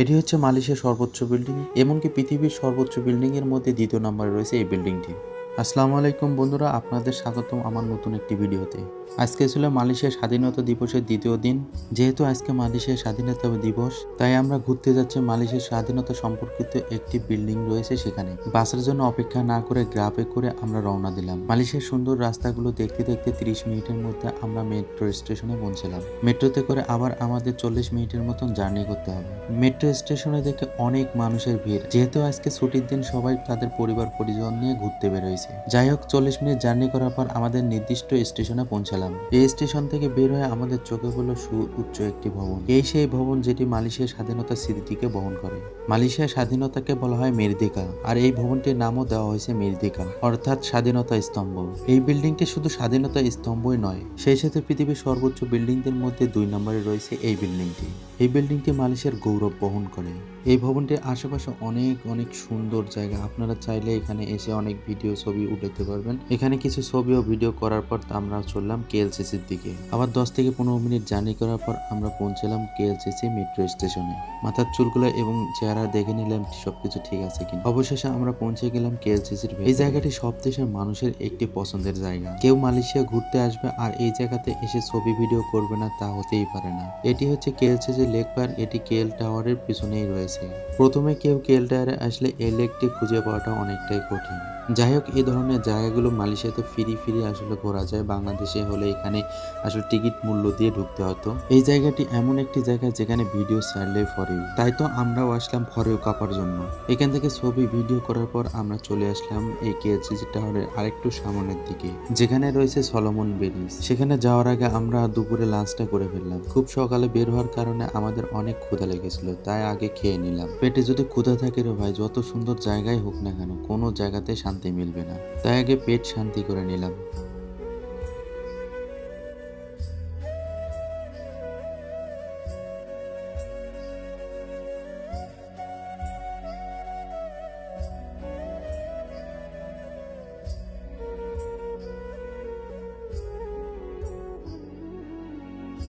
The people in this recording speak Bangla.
এটি হচ্ছে মালয়েশিয়ার সর্বোচ্চ বিল্ডিং, এমনকি পৃথিবীর সর্বোচ্চ বিল্ডিং এর মধ্যে দ্বিতীয় নম্বরে রয়েছে এই বিল্ডিংটি। আসসালামু আলাইকুম বন্ধুরা, আপনাদের স্বাগতম আমার নতুন একটি ভিডিওতে। আজকে ছিল মালয়েশিয়ার স্বাধীনতা দিবসের দ্বিতীয় দিন। যেহেতু আজকে মালয়েশিয়ার স্বাধীনতা দিবস, তাই আমরা ঘুরতে যাচ্ছি মালয়েশিয়ার স্বাধীনতা সম্পর্কিত একটি বিল্ডিং রয়েছে সেখানে। বাসের জন্য অপেক্ষা না করে গ্রাফে করে আমরা রওনা দিলাম। মালয়েশিয়ার সুন্দর রাস্তাগুলো দেখতে দেখতে তিরিশ মিনিটের মধ্যে আমরা মেট্রো স্টেশনে পৌঁছলাম। মেট্রোতে করে আবার আমাদের চল্লিশ মিনিটের মতন জার্নি করতে হবে। মেট্রো স্টেশনে দেখে অনেক মানুষের ভিড়। যেহেতু আজকে ছুটির দিন, সবাই তাদের পরিবার পরিজন নিয়ে ঘুরতে বেরোয়েছে যাই হোক চল্লিশ মিনিট জার্নি করার পর আমাদের নির্দিষ্ট স্টেশনে পৌঁছালাম। এই স্টেশন থেকে বের হয়ে আমাদের চোখে পড়ল সুউচ্চ একটি ভবন। এই সেই ভবন যেটি মালয়েশিয়ার স্বাধীনতার স্মৃতিকে বহন করে। মালয়েশিয়ার স্বাধীনতাকে বলা হয় মেরদিকা, আর এই ভবনটির নামও দেওয়া হয়েছে মেরদিকা, অর্থাৎ স্বাধীনতা স্তম্ভ। এই বিল্ডিংটি শুধু স্বাধীনতা স্তম্ভই নয়, সেই সাথে পৃথিবীর সর্বোচ্চ বিল্ডিংদের মধ্যে দুই নম্বরে রয়েছে এই বিল্ডিংটি। এই বিল্ডিংটি মালয়েশিয়ার গৌরব বহন করে। এই ভবনটির আশেপাশে অনেক অনেক সুন্দর জায়গা। আপনারা চাইলে এখানে এসে অনেক ভিডিও ছবি উঠাতে পারবেন। এখানে কিছু ছবি ও ভিডিও করার পর আমরা চললাম কেএলসিসির দিকে। আবার দশ থেকে পনেরো মিনিট জার্নি করার পর আমরা পৌঁছলাম কেএলসিসি মেট্রো স্টেশনে। মাথার চুলগুলো এবং চেহারা দেখে নিলাম সবকিছু ঠিক আছে কিনা। অবশেষে আমরা পৌঁছে গেলাম কেএলসিসির এই জায়গাটি সব দেশের মানুষের একটি পছন্দের জায়গা। কেউ মালয়েশিয়া ঘুরতে আসবে আর এই জায়গাতে এসে ছবি, ভিডিও করবে না তা হতেই পারে না। এটি হচ্ছে কেএলসিসি লেক পার। এটি কেএল টাওয়ারের পিছনেই রয়েছে। প্রথমে কেউ কেএল আসলে এই খুঁজে পাওয়াটা অনেকটাই কঠিন। যাই হোক, এই ধরনের জায়গাগুলো মালয়েশিয়াতে ফিরি ফিরি আসলে ঘোরা যায়। বাংলাদেশে হলে এখানে আসলে টিকিট মূল্য দিয়ে ঢুকতে হতো। এই জায়গাটি এমন একটি জায়গা যেখানে ভিডিও ছাড়লে ফরেও তাই তো আমরাও আসলাম ফরেও কাপার জন্য। এখান থেকে ছবি ভিডিও করার পর আমরা চলে আসলাম এই কেএলসিসি টাওয়ারের আরেকটু সামনের দিকে, যেখানে রয়েছে সলমন ব্রিজ সেখানে যাওয়ার আগে আমরা দুপুরে লাঞ্চটা করে ফেললাম। খুব সকালে বের হওয়ার কারণে আমাদের অনেক ক্ষুধা লেগেছিল, তাই আগে খেয়ে নিলাম। পেটে যদি ক্ষুধা থাকে রে ভাই, যত সুন্দর জায়গায় হোক না কেন, কোনো জায়গাতে শান্তি মিলবে না। তাই আগে পেট শান্তি করে নিলাম।